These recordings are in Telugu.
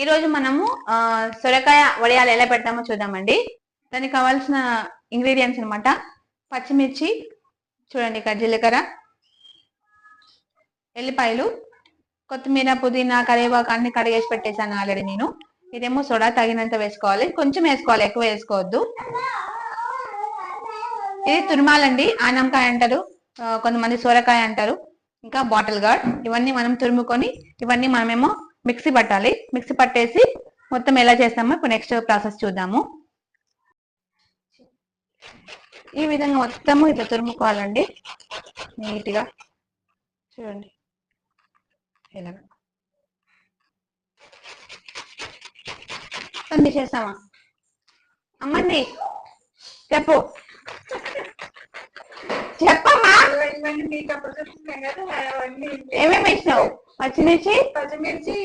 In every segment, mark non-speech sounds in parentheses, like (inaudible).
ఈ రోజు మనము సొరకాయ వడియాలు ఎలా పెడతామో చూద్దామండి. దానికి కావాల్సిన ఇంగ్రీడియంట్స్ అనమాట పచ్చిమిర్చి చూడండి ఇక్కడ జీలకర్ర ఎల్లిపాయలు కొత్తిమీర పుదీనా కరివేపాకు అన్ని కడిగేసి పెట్టేశాను ఆల్రెడీ నేను. ఇదేమో సోడా తగినంత వేసుకోవాలి. కొంచెం వేసుకోవాలి ఎక్కువ వేసుకోవద్దు. ఇది తురుమాలండి. ఆనంకాయ అంటారు కొంతమంది సొరకాయ అంటారు. ఇంకా బాటిల్ గార్డ్. ఇవన్నీ మనం తురుముకొని ఇవన్నీ మనమేమో మిక్సీ పట్టాలి. మిక్సీ పట్టేసి మొత్తం ఎలా చేస్తామో ఇప్పుడు నెక్స్ట్ ప్రాసెస్ చూద్దాము. ఈ విధంగా మొత్తము ఇట్లా తురుముకోవాలండి. నీట్గా. చూడండి. ఇలాగా చేస్తామా? తీసేస్తామా అమ్మండి చెప్పు. చెప్పమ్మా. ఇవన్నీ మీకు అప్పుడు చెప్తున్నాం కదా అవన్నీ ఏమేమి వేసినావు పచ్చిమిర్చి? పచ్చిమిర్చి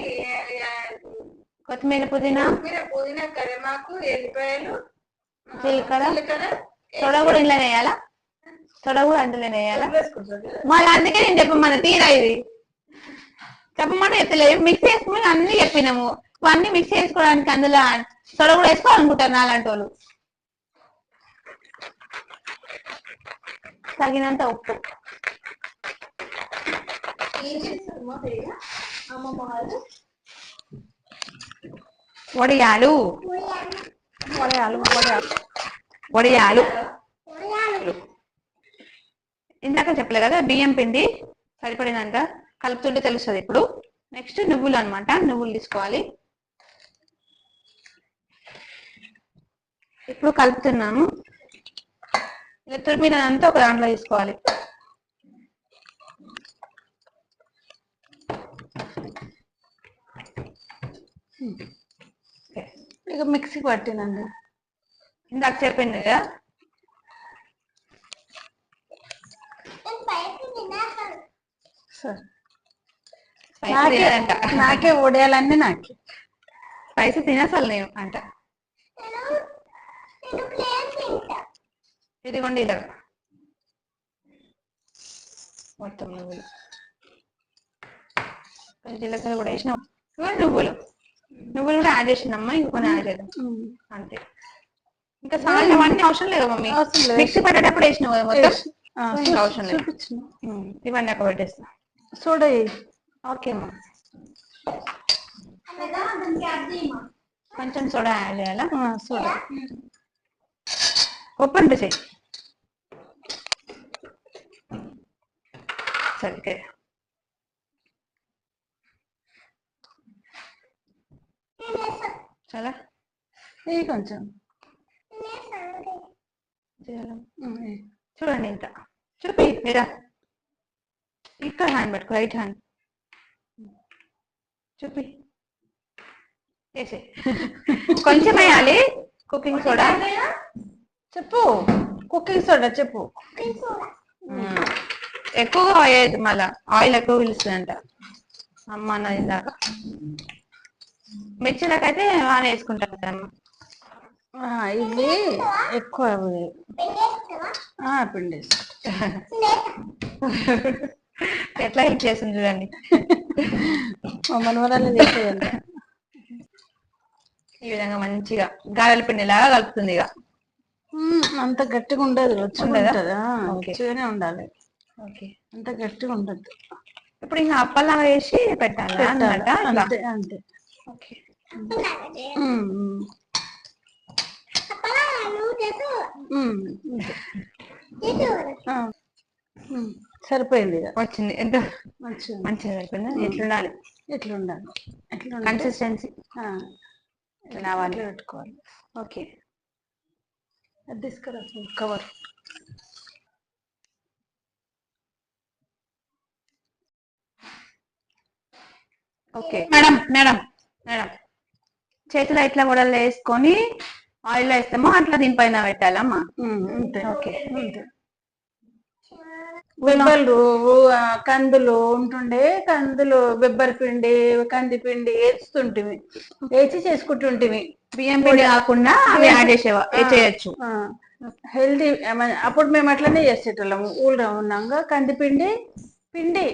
కొత్తిమీర పుదీనా? కొత్తిమీర పుదీనా కరివేపాకు ఎల్లిపాయలు జీలకర్ర? జీలకర్ర సోడా కూడా ఇంట్లో వేయాలా? సోడా కూడా అందులో వేయాలా. మరి అందుకే నేను చెప్పమన్న తీరా ఇది. చెప్పమని చెప్తలేదు మిక్స్ చేసుకుని అన్ని చెప్పినాము. ఇవన్నీ మిక్స్ చేసుకోవడానికి అందులో సోడా కూడా వేసుకోవాలనుకుంటారు నాలాంటి వాళ్ళు తగినంత ఉప్పు. వడియాలు. వడియాలు. వడియాలు. వడియాలు. ఇందాక చెప్పలే కదా బియ్యం పిండి సరిపడినంత కలుపుతుంటే తెలుస్తుంది ఇప్పుడు. నెక్స్ట్ నువ్వులు అన్నమాట నువ్వులు తీసుకోవాలి. ఇప్పుడు కలుపుతున్నాము ఇలా తురిమినంతా ఒక దాంట్లో తీసుకోవాలి. ఇక మిక్సీ పట్టినండి ఇందాక చెప్పింది కదా. నాకే. నాకే ఉడయాలన్నీ నాకే. స్పైసీ తినేసాలి నేను అంట. ఇదిగోండి ఇలా మొత్తం నువ్వులు. జీలకర్ర కూడా వేసినాం. నువ్వులు. నువ్వులు కూడా యాడ్ చేసినమ్మా ఇంకొన్ని యాడ్ చేద్దాం. అంతే. ఇంకా సాల్ట్ అవన్నీ అవసరం లేదు మమ్మీ. మిక్సీ పట్టేటప్పుడు వేసినావు కదా మొత్తం? అవసరం లేదు. ఇవన్నీ అక్కడ పెట్టేస్తా. సోడా. ఓకే అమ్మా. కొంచెం సోడా యాడ్ చేయాలా? సోడా. ఓపెన్ చేయి. సరే ఓకే. చాలా? వేయి కొంచెం. చూడండి ఇంత. చూపి మీరా. ఇక్కడ హ్యాండ్ పెట్టుకో రైట్ హ్యాండ్. చూపి. వేసే కొంచెం వేయాలి. Cooking soda. చెప్పు. కుకింగ్ సోడా చెప్పు. ఎక్కువగా వేయద్దు మళ్ళా. ఆయిల్ ఎక్కువ పిలుస్తుందంట. అమ్మ అన్నది ఇందాక మిర్చిలకైతే బాగానే వేసుకుంటాం కదమ్మా ఇవి ఎక్కువ పిండి. ఎట్లా హెల్ప్ చేస్తుంది చూడండి. మా మనవరాలు చేసేదంట. ఈ విధంగా మంచిగా గారెల పిండి లాగా కలుపుతుంది ఇక. అంత గట్టిగా ఉండదు. వచ్చి ఉండదా? వచ్చిగానే ఉండాలి. ఓకే. అంత గట్టిగా ఉండదు ఇప్పుడు ఇంకా అప్పలాగా వేసి పెట్టాలి అన్నమాట. అంతే అంతే. ఓకే. సరిపోయింది ఇక. వచ్చింది. ఎంత? మంచిగా మంచిగా అయిపోయిందా ఎట్లుండాలి? ఎట్లా ఉండాలి ఎట్లా ఉండాలి కన్సిస్టెన్సీ రావాలి పెట్టుకోవాలి? ఓకే. తీసుకురా. Cover okay. Madam madam madam. చేతిలో ఇట్లా కూడా వేసుకొని ఆయిల్ వేస్తామో అట్లా దీనిపైన పెట్టాలమ్మా. ఓకే. బెబ్బలు కందులు ఉంటుండే కందులు బెబ్బరి పిండి కంది పిండి వేస్తుంటివి వేసి చేసుకుంటుంటివి బియ్యం పిండి కాకుండా అవి యాడ్ చేసేవా? చేయొచ్చు. హెల్దీ అప్పుడు మేము అట్లనే చేసేటోళ్ళము. ఊళ్ళో ఉన్నాక కంది పిండి పిండి.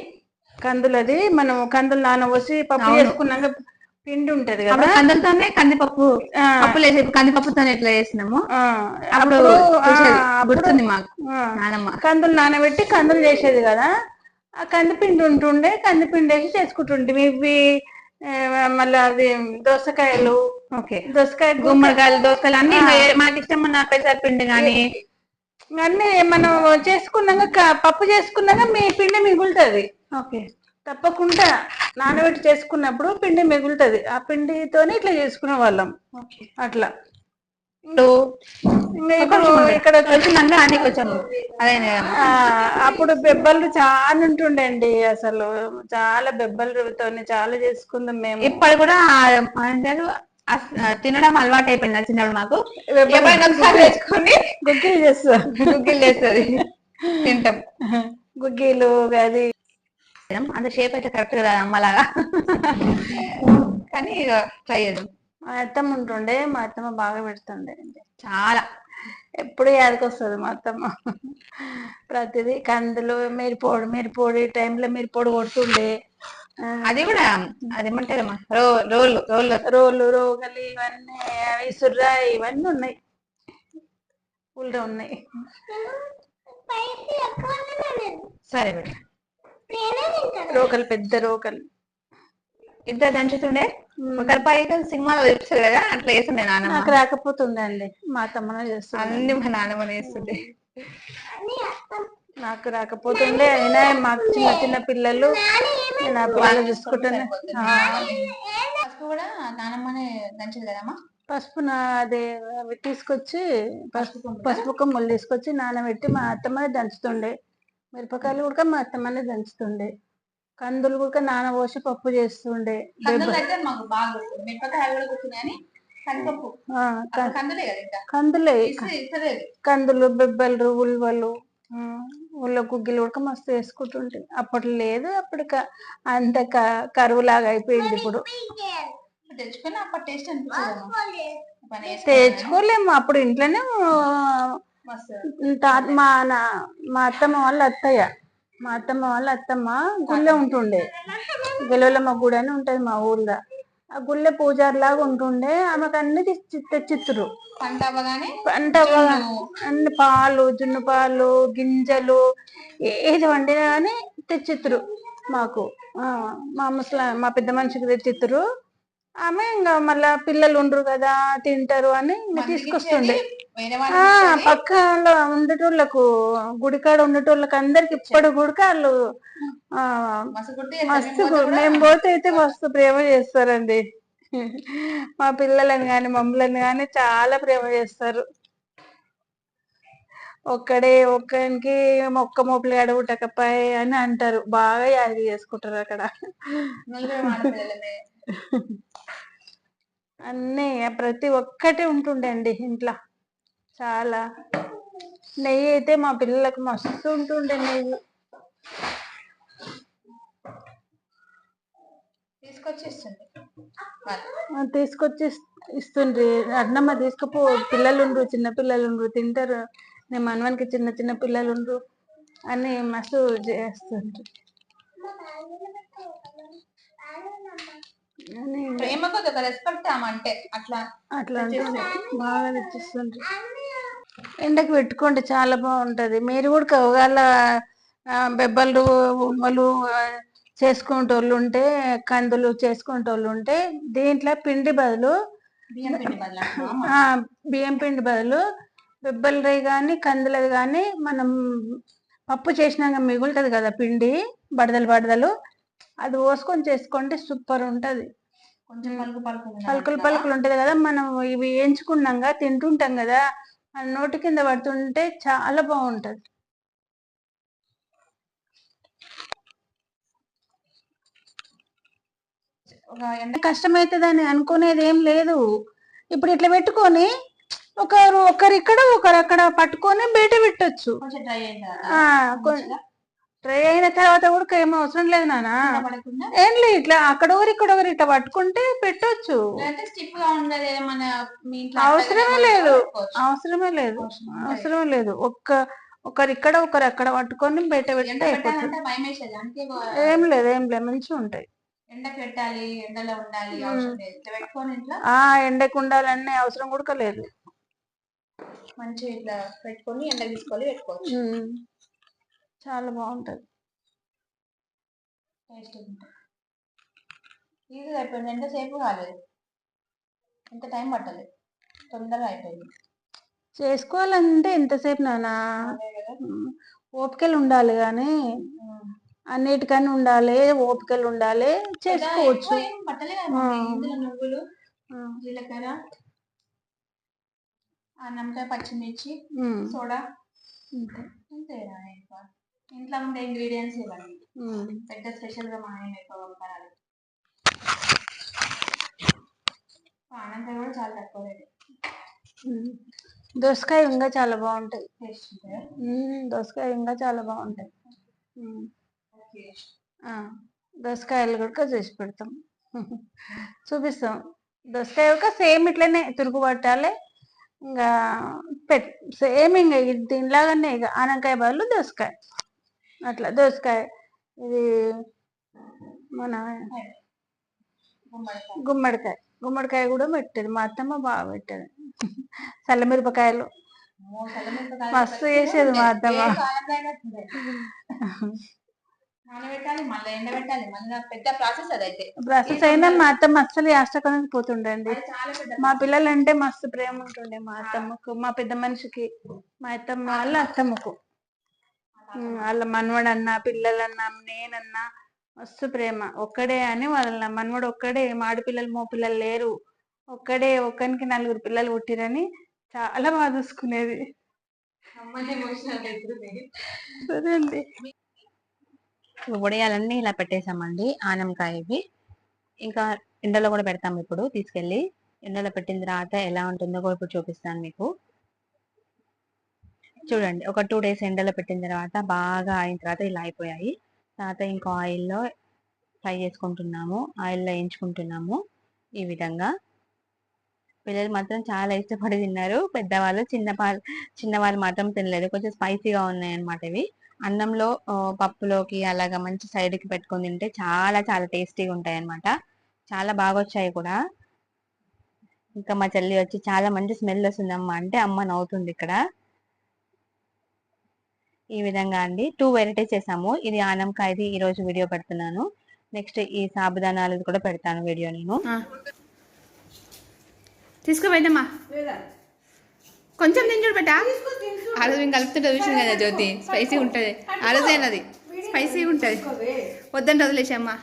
కందులది మనం కందులు నానబోసి పప్పు అవును. చేసుకున్నాక పిండి ఉంటది అప్పుడు కదా కందులతోనే కందిపప్పు ఆ, పప్పులు వేసి కందిపప్పుతో ఎట్లా చేసినాము? ఆ, అప్పుడు అప్పుడు ఆ, చూసేది. అప్పుడు గుర్తుంది మాకు ఆ, నానమ్మ. కందులు నానబెట్టి కందులు చేసేది కదా. ఆ కందిపిండి ఉంటుండే కందిపిండి వేసి చేసుకుంటుండే. ఇవి ఆ, మళ్ళీ అది దోసకాయలు ఓకే. దోసకాయ గుమ్మడి గుమ్మడికాయలు దోసకాయలు అన్ని ఆ. ఇంకా ఏ- మాకు ఇష్టం ఉన్న పెసరపిండి కానీ అన్నీ మనం చేసుకున్నాక పప్పు చేసుకున్నాక మీ పిండి మిగులుతుంది. ఓకే. తప్పకుండా నానబెట్టి చేసుకున్నప్పుడు పిండి మిగులుతుంది. ఆ పిండితోనే ఇట్లా చేసుకునే వాళ్ళం. అట్లా. ఇక్కడ అప్పుడు బెబ్బలు చాలా ఉంటుండే అసలు. చాలా బెబ్బలతోని చాలా చేసుకుందాం మేము. ఇప్పుడు కూడా అంటారు తినడం అలవాటు అయిపోయింది చిన్నప్పుడు మాకు. తెచ్చుకొని గుగ్గిలు చేస్తాం. గుగ్గిలు వేస్తుంది తింటాం. గుగ్గిలు అది అంత షేప్ అయితే కరెక్ట్ కదా అమ్మలాగా. కానీ ట్రై చేద్దాం. మా అత్తమ్మ ఉంటుండే మా అత్తమ్మ బాగా పెడుతుండే. చాలా. ఎప్పుడు యాదకొస్తుంది మా అత్తమ్మ. ప్రతిదీ కందులు మిరపోడు మిరపోడు ఈ టైంలో మిరపోడు కొడుతుండే. ఆ, అది కూడా అదేమంటారమ్మా? రో రోల్ రోల్ రోలు రోగలి ఇవన్నీ అవి సుర్రా ఇవన్నీ ఉన్నాయి. ఊళ్ళో ఉన్నాయి. సరే బిడ్డ. రోకలు పెద్ద రోకలు ఇద్దరు దంచుతుండే ఒకరి పైకి సినిమాలో చూపిస్తారు కదా అట్లా వేస్తుండే నాన్నమ్మ నాకు రాకపోతుందండి. మా తమ్మనే చేస్తుంది అన్ని మా నాన్నమ్మ వేస్తుండే నాకు రాకపోతుండే. అయినా మాకు చిన్న చిన్న పిల్లలు. నేను చూసుకుంటాను. పసుపు కూడా నానమ్మనే దంచదు కదమ్మా పసుపు నా అదే అవి తీసుకొచ్చి పసుపు పసుపు కొమ్మలు తీసుకొచ్చి నానబెట్టి మా అత్తమ్మనే దంచుతుండే. మిరపకాయలు కూడా మా అత్తమ్మనే దంచుతుండే. కందులు కూడా నానబోసి పప్పు చేస్తుండే. కందులు కందులు బెబ్బలు ఉల్వలు ఉల్ల గుగ్గిలు కూడా మస్తు వేసుకుంటుంటే. అప్పట్లో లేదు అప్పుడు అంత కరువులాగా అయిపోయింది ఇప్పుడు. అప్పుడు తెచ్చుకోలేము అప్పుడు ఇంట్లోనే ఆ, మస్తు. తా- మా నా- మా అత్తమ్మ వాళ్ళ అత్తయ్య. మా అత్తమ్మ వాళ్ళ అత్తమ్మ గుళ్ళె ఉంటుండే. (laughs) గెలవలమ్మ గుడి అని ఉంటది మా ఊర్లో. ఆ గుళ్ళె పూజారి లాగా ఉంటుండే. ఆమెకు అన్ని తెచ్చి తెచ్చిత్తురు పంట అవ్వగానే అంటే అన్ని పాలు జున్ను పాలు గింజలు ఏది వండినా కానీ తెచ్చిత్తురు మాకు. మా ముసలా మా పెద్ద మనిషికి తెచ్చిత్తురు ఆమె ఇంకా మళ్ళా పిల్లలు ఉండరు కదా తింటారు అని తీసుకొస్తుండే. పక్కన ఉండేటోళ్ళకు గుడికాడ ఉండేటోళ్ళకి అందరికి ఇప్పటి గుడిక వాళ్ళు ఆ, మస్తు మేము పోతే అయితే మస్తు ప్రేమ చేస్తారండి. మా పిల్లలని కానీ మమ్మల్ని కానీ చాలా ప్రేమ చేస్తారు. ఒక్కడే ఒక్కనికి మొక్క మొప్పులు అడవుటకపాయ్ అని అంటారు. బాగా యాది చేసుకుంటారు అక్కడ. అన్నీ ప్రతి ఒక్కటి ఉంటుండే అండి ఇంట్లో. చాలా. నెయ్యి అయితే మా పిల్లలకు మస్తు ఉంటుండే నెయ్యి. తీసుకొచ్చి తీసుకొచ్చి ఇస్- ఇస్తుండ్రి. అన్నమ్మ తీసుకుపో పిల్లలు ఉండ్రు చిన్న పిల్లలు ఉండ్రు తింటారు. నేను మనవనికి చిన్న చిన్న పిల్లలు ఉండ్రు అని మస్తు చేస్తుండ్రు. అని ప్రేమ కొద్ది ఒక రెస్పెక్ట్ ఆమంటే అట్లా అట్లా బాగా తెచ్చిస్తుండ్రు ఎండకు పెట్టుకోండి చాలా బాగుంటది. మీరు కూడా కవగాల బెబ్బలు ఉమ్మలు ఆ, చేసుకునేటోళ్ళు ఉంటే కందులు చేసుకునేటోళ్ళు ఉంటే దీంట్లో పిండి బదులు బియ్యం పిండి బదులు? ఆ బియ్యం పిండి బదులు బెబ్బలది కానీ కందులది కానీ మనం పప్పు చేసినాక మిగులుతుంది కదా పిండి బడదలు బడదలు అది పోసుకొని చేసుకుంటే సూపర్ ఉంటది. కొంచెం పలుకు పలుకు పలుకులు పలుకులు ఉంటది కదా మనం ఇవి వేయించుకున్నాక తింటుంటాం కదా నోటి కింద పడుతుంటే చాలా బాగుంటది. ఒక ఎండ కష్టమైతుందని అనుకునేది ఏం లేదు. ఇప్పుడు ఇట్లా పెట్టుకొని ఒకరు ఒకరిక్కడ ఒకరు అక్కడ పట్టుకొని బయట పెట్టొచ్చు. డ్రై అయిన తర్వాత కూడా ఏం అవసరం లేదు నాన్న. పడకుండా ఏం లేదు ఇట్లా అక్కడ ఒకరు ఇక్కడ ఒకరు ఇట్లా పట్టుకుంటే పెట్టొచ్చు. అవసరమే లేదు. అవసరమే లేదు అవసరం లేదు. ఒక్క ఒకరు ఇక్కడ ఒకరు అక్కడ పట్టుకొని బయట ఎండ పెడితే అయిపోతుంది. అందుకే ఏం లేదు ఏం లేదు మంచిగా ఉంటాయి. ఎండకు పెట్టాలి ఎండలో ఉండాలి పెట్టుకొని ఆ ఎండకు ఉండాలనే అవసరం కూడా లేదు. మంచిగా ఇట్లా పెట్టుకొని ఎండ తీసుకోవాలి పెట్టుకోవచ్చు. చాలా బాగుంటది. టేస్ట్ ఉంటుంది. ఈజీగా అయిపోయింది. ఎంతసేపు కాలేదు. ఎంత టైం పట్టలేదు. తొందరగా అయిపోయింది. చేసుకోవాలంటే ఎంతసేపు నానా. ఓపికలు ఉండాలి కానీ ఉమ్. అన్నిటికన్నా ఉండాలి ఓపికలు ఉండాలి చేసుకోవచ్చు. నువ్వులు. జీలకర్ర అన్నంకాయ పచ్చిమిర్చి. సోడా. అంతే. అంతేనా ఇంట్లో ఉండే ఇంగ్రీడియంట్స్ ఉమ్. పెద్ద స్పెషల్గా మా ఆయన ఎక్కువ పంపరాలి ఆనందం కూడా చాలా తక్కువ రేట్. దోసకాయ ఇంకా చాలా బాగుంటాయి. దోసకాయ ఇంకా చాలా బాగుంటాయి. దోసకాయలు కూడా చేసి పెడతాం. చూపిస్తాం. దోసకాయ ఒక సేమ్ ఇట్లనే తురుగు పట్టాలి. ఇంకా పెట్ సేమ్ ఇంకా దీనిలాగానే ఇక ఆనకాయ బదులు దోసకాయ. అట్లా దోసకాయ ఇది మన గుమ్మడికాయ. గుమ్మడికాయ కూడా పెట్టేది. మా అత్తమ్మ బాగా పెట్టేది. చల్లమిరపకాయలు మస్తు చేసేది మా. అత్తమ్మ. ప్రాసెస్ అయినా మా అత్తమ్మ అస్సలు యాష్టకొని పోతుండండి. మా పిల్లలంటే మస్తు ప్రేమ ఉంటుండే మా అత్తమ్మకు మా పెద్ద మనిషికి మా అత్తమ్మ వాళ్ళ అత్తమ్మకు. వాళ్ళ మనవడన్నా పిల్లలన్నా నేనన్నా మస్తు ప్రేమ. ఒక్కడే అని వాళ్ళ మనవడు ఒక్కడే మాడి పిల్లలు మో పిల్లలు లేరు. ఒక్కడే ఒక్కనికి నలుగురు పిల్లలు పుట్టిరని చాలా బాగా చూసుకునేది సరే అండి. వడియాలన్నీ ఇలా పెట్టేసామండి ఆనంకాయ ఇవి. ఇంకా ఎండలో కూడా పెడతాం ఇప్పుడు తీసుకెళ్ళి. ఎండలో పెట్టిన తర్వాత ఎలా ఉంటుందో కూడా ఇప్పుడు చూపిస్తాను మీకు. చూడండి ఒక టూ డేస్ ఎండలో పెట్టిన తర్వాత బాగా అయిన తర్వాత ఇలా అయిపోయాయి. తర్వాత ఇంకా ఆయిల్లో ఫ్రై చేసుకుంటున్నాము ఆయిల్లో వేయించుకుంటున్నాము ఈ విధంగా. పిల్లలు మాత్రం చాలా ఇష్టపడి తిన్నారు. పెద్దవాళ్ళు చిన్న చిన్నవాళ్ళు మాత్రం తినలేదు. కొంచెం స్పైసీగా ఉన్నాయి అన్నమాట ఇవి. అన్నంలో పప్పులోకి అలాగా మంచి సైడ్కి కి పెట్టుకొని తింటే చాలా చాలా టేస్టీగా ఉంటాయి అన్నమాట చాలా బాగా వచ్చాయి కూడా. ఇంకా మా చెల్లి వచ్చి చాలా మంచి స్మెల్ వస్తుందమ్మా అంటే అమ్మ నవ్వుతుంది ఇక్కడ. ఈ విధంగా అండి. టూ వెరైటీస్ చేసాము. ఇది ఆనంకాయది ఈ రోజు వీడియో పెడుతున్నాను. నెక్స్ట్ ఈ సాబుదానాలు కూడా పెడతాను వీడియో నేను. తీసుకోపోయిందమ్మా కొంచెం తించుడు పెట్టా? ఆ రోజు మేము కలుపుతుంటే చూసింది కదా జ్యోతి. స్పైసీ ఉంటుంది. ఆ రోజే స్పైసీ ఉంటుంది. వద్దంటే వదిలేసమ్మా